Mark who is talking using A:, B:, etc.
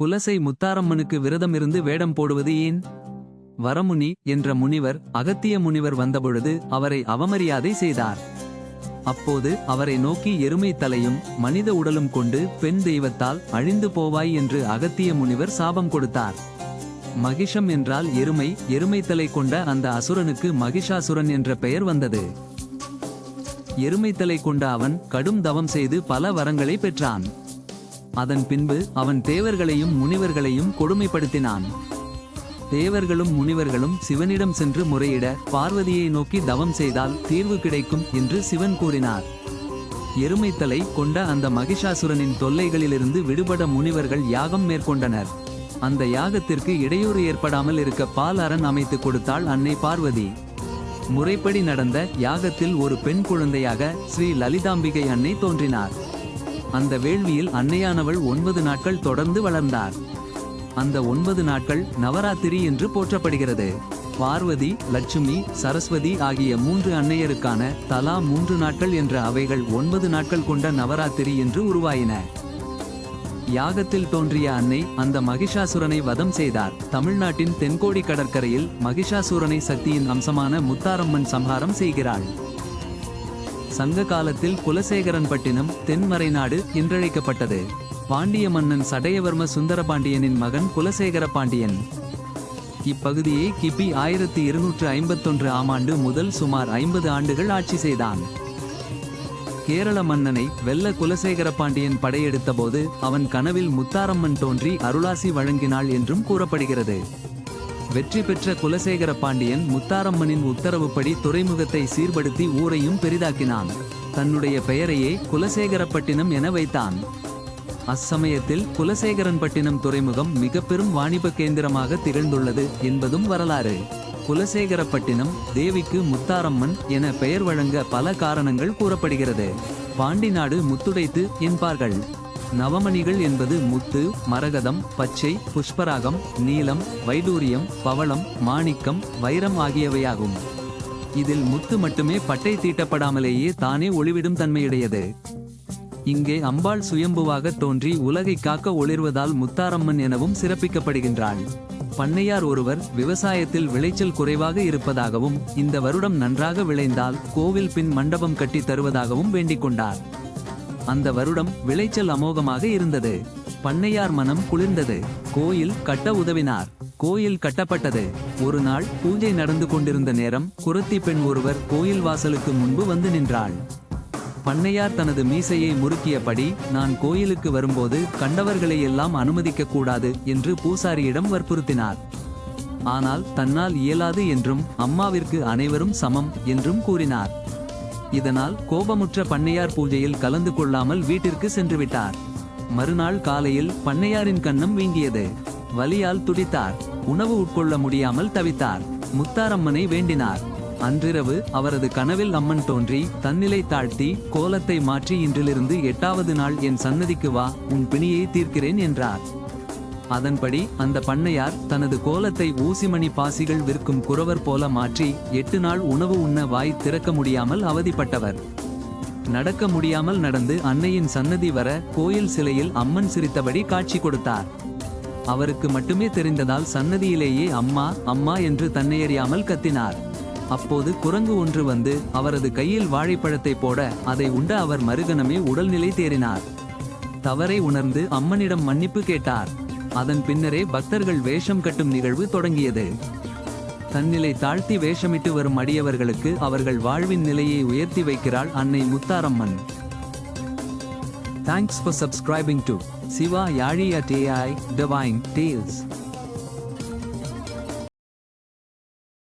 A: குலசை முத்தாரம்மனுக்கு விரதமிருந்து வேடம் போடுவது ஏன்? வரமுனி என்ற முனிவர் அகத்திய முனிவர் வந்தபொழுது அவரை அவமரியாதை செய்தார். அப்போது அவரை நோக்கி எருமை தலையும் மனித உடலும் கொண்டு பெண் தெய்வத்தால் அழிந்து போவாய் என்று அகத்திய முனிவர் சாபம் கொடுத்தார். மகிஷம் என்றால் எருமை எருமை தலை கொண்ட அந்த அசுரனுக்கு மகிஷாசுரன் என்ற பெயர் வந்தது. எருமை தலை கொண்ட அவன் கடும் தவம் செய்து பல வரங்களை பெற்றான். அதன் பின்பு அவன் தேவர்களையும் முனிவர்களையும் கொடுமைப்படுத்தினான். தேவர்களும் முனிவர்களும் சிவனிடம் சென்று முறையிட பார்வதியை நோக்கி தவம் செய்தால் தீர்வு கிடைக்கும் என்று சிவன் கூறினார். எருமைத்தலை கொண்ட அந்த மகிஷாசுரனின் தொல்லைகளிலிருந்து விடுபட முனிவர்கள் யாகம் மேற்கொண்டனர். அந்த யாகத்திற்கு இடையூறு ஏற்படாமல் இருக்க பால் அரண் அமைத்துக் கொடுத்தாள் அன்னை பார்வதி. முறைப்படி நடந்த யாகத்தில் ஒரு பெண் குழந்தையாக ஸ்ரீ லலிதாம்பிகை அன்னை தோன்றினார். அந்த வேள்வியில் அன்னையானவள் ஒன்பது நாட்கள் தொடர்ந்து வளர்ந்தார். அந்த ஒன்பது நாட்கள் நவராத்திரி என்று போற்றப்படுகிறது. பார்வதி லட்சுமி சரஸ்வதி ஆகிய மூன்று அன்னையருக்கான தலா மூன்று நாட்கள் என்ற அவைகள் ஒன்பது நாட்கள் கொண்ட நவராத்திரி என்று உருவாயின. யாகத்தில் தோன்றிய அன்னை அந்த மகிஷாசுரனை வதம் செய்தார். தமிழ்நாட்டின் தென்கோடி கடற்கரையில் மகிஷாசுரனை சக்தியின் அம்சமான முத்தாரம்மன் சம்ஹாரம் செய்கிறாள். சங்க காலத்தில் குலசேகரன்பட்டினம் தென்மறைநாடு என்றழைக்கப்பட்டது. பாண்டிய மன்னன் சடையவர்ம சுந்தரபாண்டியனின் மகன் குலசேகர பாண்டியன் இப்பகுதியை கிபி ஆயிரத்தி இருநூற்று ஐம்பத்தொன்று ஆம் ஆண்டு முதல் சுமார் ஐம்பது ஆண்டுகள் ஆட்சி செய்தான். கேரள மன்னனை வெல்ல குலசேகர பாண்டியன் படையெடுத்தபோது அவன் கனவில் முத்தாரம்மன் தோன்றி அருளாசி வழங்கினாள் என்றும் கூறப்படுகிறது. வெற்றி பெற்ற குலசேகர பாண்டியன் முத்தாரம்மனின் உத்தரவுப்படி துறைமுகத்தை சீர்படுத்தி ஊரையும் பெரிதாக்கினான். தன்னுடைய பெயரையே குலசேகரப்பட்டினம் என வைத்தான். அச்சமயத்தில் குலசேகரன்பட்டினம் துறைமுகம் மிக பெரும் வாணிப கேந்திரமாக திகழ்ந்துள்ளது என்பதும் வரலாறு. குலசேகரப்பட்டினம் தேவிக்கு முத்தாரம்மன் என பெயர் வழங்க பல காரணங்கள் கூறப்படுகிறது. பாண்டி நாடு முத்துடைத்து என்பார்கள். நவமணிகள் என்பது முத்து மரகதம் பச்சை புஷ்பராகம் நீலம் வைடூரியம் பவளம் மாணிக்கம் வைரம் ஆகியவையாகும். இதில் முத்து மட்டுமே பட்டை தீட்டப்படாமலேயே தானே ஒளிவிடும் தன்மையுடையது. இங்கே அம்பாள் சுயம்புவாக தோன்றி உலகை காக்க ஒளிர்வதால் முத்தாரம்மன் எனவும் சிறப்பிக்கப்படுகின்றாள். பண்ணையார் ஒருவர் விவசாயத்தில் விளைச்சல் குறைவாக இருப்பதாகவும் இந்த வருடம் நன்றாக விளைந்தால் கோவில் பின் மண்டபம் கட்டி தருவதாகவும் வேண்டிக் கொண்டார். அந்த வருடம் விளைச்சல் அமோகமாக இருந்தது. பண்ணையார் மனம் குளிர்ந்தது. கோயில் கட்ட உதவினார். கோயில் கட்டப்பட்டது. ஒரு நாள் பூஜை நடந்து கொண்டிருந்த நேரம் குரத்தி பெண் ஒருவர் கோயில் வாசலுக்கு முன்பு வந்து நின்றாள். பண்ணையார் தனது மீசையை முறுக்கியபடி நான் கோயிலுக்கு வரும்போது கண்டவர்களை எல்லாம் அனுமதிக்க கூடாது என்று பூசாரியிடம் வற்புறுத்தினார். ஆனால் தன்னால் இயலாது என்றும் அம்மாவிற்கு அனைவரும் சமம் என்றும் கூறினார். இதனால் கோபமுற்ற பண்ணையார் பூஜையில் கலந்து கொள்ளாமல் வீட்டிற்கு சென்றுவிட்டார். மறுநாள் காலையில் பண்ணையாரின் கன்னம் வீங்கியது. வலியால் துடித்தார். உணவு உட்கொள்ள முடியாமல் தவித்தார். முத்தாரம்மனை வேண்டினார். அன்றிரவு அவரது கனவில் அம்மன் தோன்றி தன்னிலை தாழ்த்தி கோலத்தை மாற்றி இன்றிலிருந்து எட்டாவது நாள் என் சன்னதிக்கு வா உன் பிணியை தீர்க்கிறேன் என்றார். அதன்படி அந்த பண்ணையார் தனது கோலத்தை ஊசிமணி பாசிகள் விற்கும் குறவர் போல மாற்றி எட்டு நாள் உணவு உண்ண வாய் திறக்க முடியாமல் அவதிப்பட்டவர். நடக்க முடியாமல் நடந்து அன்னையின் சன்னதி வர கோயில் சிலையில் அம்மன் சிரித்தபடி காட்சி கொடுத்தார். அவருக்கு மட்டுமே தெரிந்ததால் சன்னதியிலேயே அம்மா அம்மா என்று தன்னையறியாமல் கத்தினார். அப்போது குரங்கு ஒன்று வந்து அவரது கையில் வாழைப்பழத்தை போட அதை உண்ட அவர் மறுகணமே உடல்நிலை தேறினார். தவறை உணர்ந்து அம்மனிடம் மன்னிப்பு கேட்டார். அதன் பின்னரே பக்தர்கள் வேஷம் கட்டும் நிகழ்வு தொடங்கியது. தன்னிலை தாழ்த்தி வேஷமிட்டு வரும் அடியவர்களுக்கு அவர்கள் வாழ்வின் நிலையை உயர்த்தி வைக்கிறாள் அன்னை Mutharamman. Thanks for subscribing to Siva Yazhi at AI divine tales